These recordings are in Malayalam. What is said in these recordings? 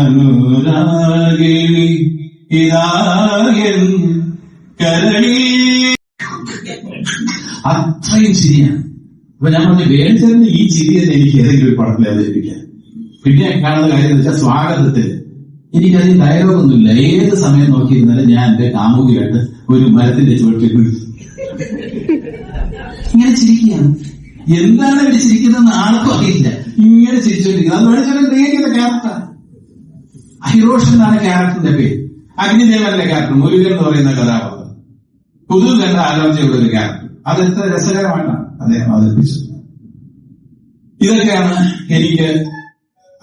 അനുരാഗിണി ഇതായൻ കരളി. അത്രയും ചിരിയാണ്. അപ്പൊ ഞാൻ പറഞ്ഞു വേണ്ടതെന്ന് ഈ ചിരിയെന്ന് എനിക്ക് ഏതെങ്കിലും ഒരു പടത്തിൽ അവതരിപ്പിക്കാം പിന്നെ കാണുന്ന കാര്യം എന്ന് വെച്ചാൽ സ്വാഗതത്തിൽ എനിക്കതിന് ഡയലോഗൊന്നുമില്ല ഏത് സമയം നോക്കിയിരുന്നാലും ഞാൻ എന്റെ കാമുകിയായിട്ട് ഒരു മരത്തിന്റെ ചുവട്ടിൽ കുഴിച്ചു ഇങ്ങനെ ചിരിക്കുകയാണ്. എന്താണ് ഇവർ ചിരിക്കുന്നതെന്ന് ആർക്കും അറിയില്ല. ഇങ്ങനെ ചിരിച്ചോണ്ടിരിക്കുന്നത് അത് വേണമെങ്കിൽ ഹിറോഷൻ എന്നാണ് ക്യാരക്ടറിന്റെ പേര്. അഗ്നിദേവന്റെ ക്യാരക്ടർ മുരുകൻ എന്ന് പറയുന്ന കഥാപാത്രം. പുതു കണ്ട ആലോചനയുള്ള ഒരു ക്യാരക്ടർ. അത് എത്ര രസകരമാണ് അദ്ദേഹം അവതരിപ്പിച്ചത്. ഇതൊക്കെയാണ് എനിക്ക്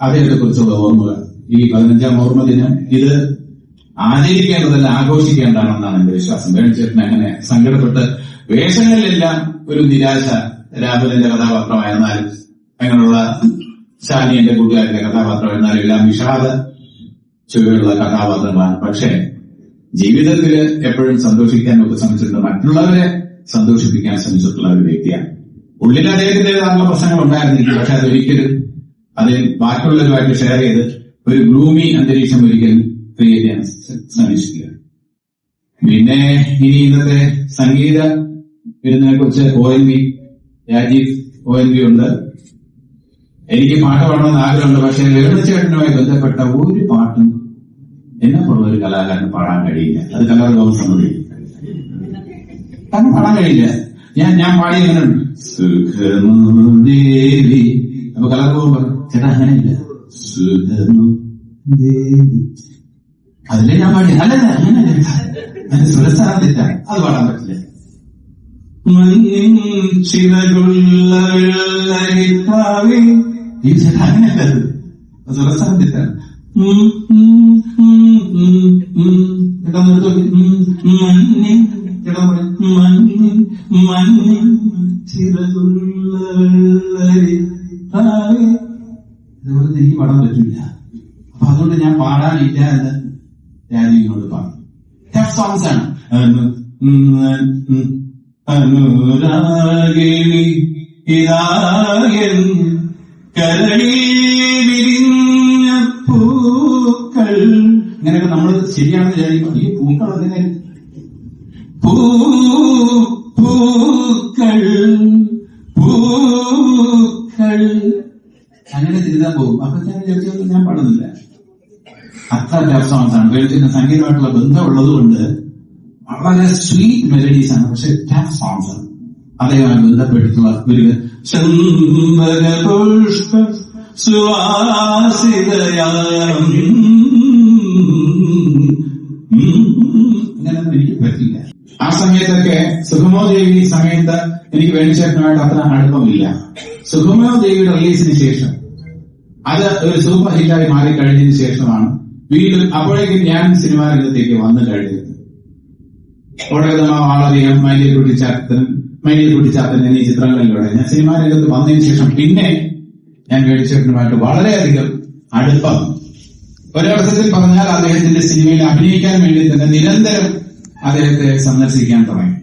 അദ്ദേഹത്തെ കുറിച്ചുള്ള ഓർമ്മകൾ. ഈ പതിനഞ്ചാം ഓർമ്മ ദിനം ഇത് ആചരിക്കേണ്ടതല്ല ആഘോഷിക്കേണ്ടതാണെന്നാണ് എന്റെ വിശ്വാസം. വേണിച്ചേട്ടൻ അങ്ങനെ സങ്കടപ്പെട്ട് വേഷങ്ങളിലെല്ലാം ഒരു നിരാശ രാഹുലിന്റെ കഥാപാത്രമായിരുന്നാലും അങ്ങനെയുള്ള ശാലി എന്റെ കൂട്ടുകാരന്റെ കഥാപാത്രമായിരുന്നാലും എല്ലാം വിഷാദ ചുവയുള്ള കഥാപാത്രങ്ങളാണ് പക്ഷേ ജീവിതത്തിൽ എപ്പോഴും സന്തോഷിക്കാൻ ഒക്കെ ശ്രമിച്ചിട്ടുണ്ട് മറ്റുള്ളവരെ സന്തോഷിപ്പിക്കാൻ ശ്രമിച്ചിട്ടുള്ള ഒരു വ്യക്തിയാണ്. ഉള്ളിൽ അദ്ദേഹത്തിന്റെതാകുന്ന പ്രശ്നങ്ങൾ ഉണ്ടായിരുന്നിരിക്കും. പക്ഷെ അതൊരിക്കലും അദ്ദേഹം ബാക്കിയുള്ളവരുമായിട്ട് ഷെയർ ചെയ്ത് ഒരു ഗ്രൂമി അന്തരീക്ഷം ഒരിക്കലും ക്രിയേറ്റ് ചെയ്യാൻ ശ്രമിച്ചിട്ടില്ല. പിന്നെ ഇനി ഇന്നത്തെ സംഗീത വിരുന്നിനെ കുറിച്ച് O N V Rajeev O N V ഉണ്ട്. എനിക്ക് പാട്ട് പാടണമെന്ന് ആഗ്രഹമുണ്ട് പക്ഷേ വേണുചേട്ടനുമായി ബന്ധപ്പെട്ട ഒരു പാട്ടും എന്നെ പോലുള്ള ഒരു കലാകാരന് പാടാൻ കഴിയില്ല. അത് കലാലോകം സമ്മതിക്കും കാരണം പാടാൻ കഴിയില്ല. ഞാൻ ഞാൻ പാടി എങ്ങനെ സുഖമുദേവി അപ്പൊ കലാലോകം പറഞ്ഞു ചേട്ടാ അങ്ങനെയില്ല. അതിലെ ഞാൻ പാടി അല്ലല്ല അങ്ങനെ അത് പാടാൻ പറ്റില്ല. ചിറകുള്ള വെള്ളരിപ്പാവേ ഈ ചേട്ടാ അങ്ങനെയല്ല അത്. അത് സുരസ്ഥാനം തെറ്റാണ് ഉം, ഉം, ഉം, ഉം, ഉം. ചേട്ടാ ഒന്ന് എടുത്ത് നോക്ക്. ഉം, മഞ്ഞിൻ ചേട്ടാ പറയാം മഞ്ഞിൻ മഞ്ഞിൻ ചിറകുള്ള വെള്ളരിപ്പാവേ ഇതുപോലെ എനിക്ക് പാടാൻ പറ്റില്ല അപ്പൊ അതുകൊണ്ട് ഞാൻ പാടാനില്ല എന്ന് രാജീവിനോട് പറഞ്ഞു. ടഫ് സോങ്സ് ആണ് അനുരാഗിണി ഇതായൻ കരളി വിരിഞ്ഞ പൂക്കൾ. ഇങ്ങനെയൊക്കെ നമ്മൾ ശരിയാണെന്ന് വിചാരിക്കും ഈ പൂക്കൾ അങ്ങനെ പൂക്കൾ പൂക്കൾ. അങ്ങനെ തിരുതാൻ പോകും. അപ്പൊ ഞാൻ വിചാരിച്ചു ഞാൻ പാടുന്നില്ല. അത്ര ടഫ് സോങ്സ് സംഗീതമായിട്ടുള്ള ബന്ധമുള്ളത് കൊണ്ട് വളരെ സ്വീറ്റ് മെലഡീസ് ആണ്. പക്ഷെ ടഫ് സോങ്സ് ആണ്. സുവാസിതയാം ഇങ്ങനെയൊന്നും എനിക്ക് പറ്റില്ല. ആ സമയത്തൊക്കെ സുഖമോ ദേവി സമയത്ത് എനിക്ക് വേണിച്ചേട്ടനുമായിട്ട് അത്ര അടുപ്പമില്ല. സുഖമോ ദേവിയുടെ റിലീസിന് ശേഷം. അത് ഒരു സൂപ്പർ ഹിറ്റായി മാറി കഴിഞ്ഞതിന് ശേഷമാണ്. വീണ്ടും അപ്പോഴേക്കും ഞാൻ സിനിമാ രംഗത്തേക്ക് വന്നു കഴിഞ്ഞത് കോടകതമ വാളറിയം മൈലിയ കുട്ടിച്ചാത്തൻ മൈലിയ കുട്ടിച്ചാത്തൻ എന്നീ ചിത്രങ്ങളിലൂടെ. ഞാൻ സിനിമാ രംഗത്ത് വന്നതിന് ശേഷം പിന്നെ ഞാൻ വേണിച്ചേട്ടനുമായിട്ട് വളരെയധികം അടുപ്പം. ഒരവസരത്തിൽ പറഞ്ഞാൽ അദ്ദേഹത്തിന്റെ സിനിമയിൽ അഭിനയിക്കാൻ വേണ്ടി തന്നെ നിരന്തരം അദ്ദേഹത്തെ സന്ദർശിക്കാൻ തുടങ്ങി.